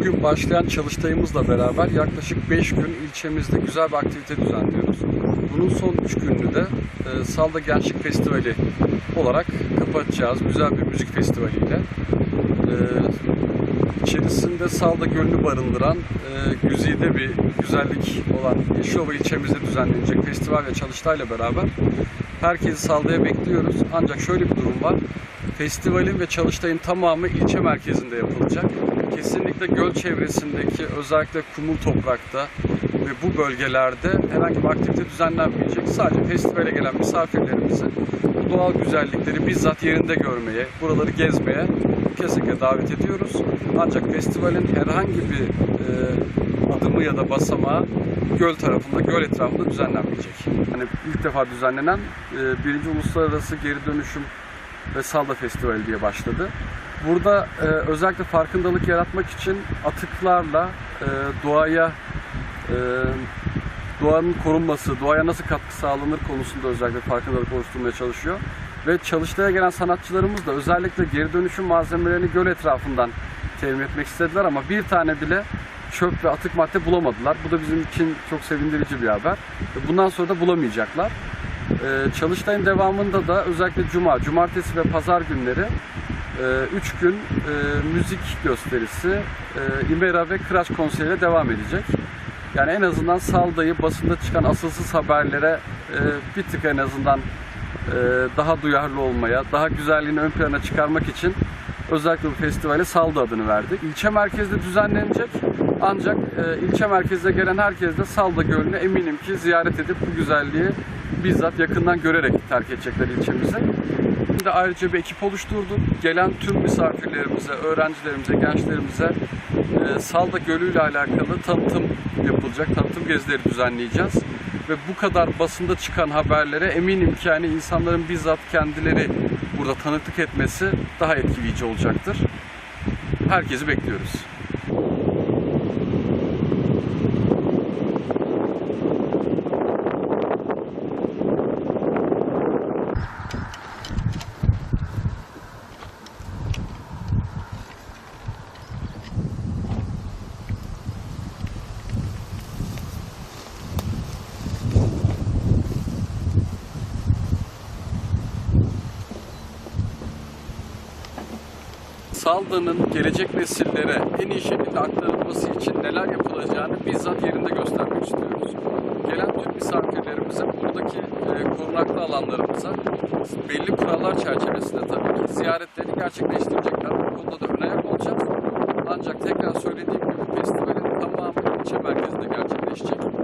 Bugün başlayan çalıştayımızla beraber yaklaşık 5 gün ilçemizde güzel bir aktivite düzenliyoruz. Bunun son 3 gününü de e, Salda Gençlik Festivali olarak kapatacağız. Güzel bir müzik festivaliyle. E, içerisinde Salda Gölü'nü barındıran e, güzide bir güzellik olan Yeşilova ilçemizde düzenlenecek festival ve çalıştayla beraber herkesi Salda'ya bekliyoruz. Ancak şöyle bir durum var. Festivalin ve çalıştayın tamamı ilçe merkezinde yapılacak. Kesinlikle göl çevresindeki özellikle kumul toprakta ve bu bölgelerde herhangi bir aktivite düzenlenmeyecek. Sadece festivale gelen misafirlerimizi bu doğal güzellikleri bizzat yerinde görmeye, buraları gezmeye kesinlikle davet ediyoruz. Ancak festivalin herhangi bir e, adımı ya da basamağı göl tarafında, göl etrafında düzenlenmeyecek. Yani ilk defa düzenlenen e, birinci uluslararası geri dönüşüm ve Salda Festivali diye başladı. Burada e, özellikle farkındalık yaratmak için atıklarla e, doğaya e, doğanın korunması, doğaya nasıl katkı sağlanır konusunda özellikle farkındalık oluşturmaya çalışıyor. Ve çalıştaya gelen sanatçılarımız da özellikle geri dönüşüm malzemelerini göl etrafından temin etmek istediler ama bir tane bile çöp ve atık madde bulamadılar. Bu da bizim için çok sevindirici bir haber. Bundan sonra da bulamayacaklar. Ee, Çalıştay'ın devamında da özellikle Cuma, Cumartesi ve Pazar günleri 3 gün e, müzik gösterisi, e, İmera ve Kıraç konseriyle devam edecek. Yani en azından Salda'yı basında çıkan asılsız haberlere e, bir tık en azından daha duyarlı olmaya, daha güzelliğini ön plana çıkarmak için özellikle bu festivale Salda adını verdik. İlçe merkezde düzenlenecek ancak ilçe merkezine gelen herkes de Salda Gölü'nü eminim ki ziyaret edip bu güzelliği bizzat yakından görerek terk edecekler ilçemizi. Şimdi ayrıca bir ekip oluşturduk. Gelen tüm misafirlerimize, öğrencilerimize, gençlerimize e, Salda Gölü ile alakalı tanıtım yapılacak. Tanıtım gezileri düzenleyeceğiz. Ve bu kadar basında çıkan haberlere eminim ki yani insanların bizzat kendileri burada tanıklık etmesi daha etkileyici olacaktır. Herkesi bekliyoruz. Salda'nın gelecek nesillere en iyi şekilde aktarılması için neler yapılacağını bizzat yerinde göstermek istiyoruz. Gelen tüm misafirlerimize buradaki e, korunaklı alanlarımıza belli kurallar çerçevesinde tabii ki ziyaretlerini gerçekleştirecekler. Bu konuda da ön olacağız. Ancak tekrar söylediğim gibi festivalin tamamı ilçe merkezinde gerçekleşecek.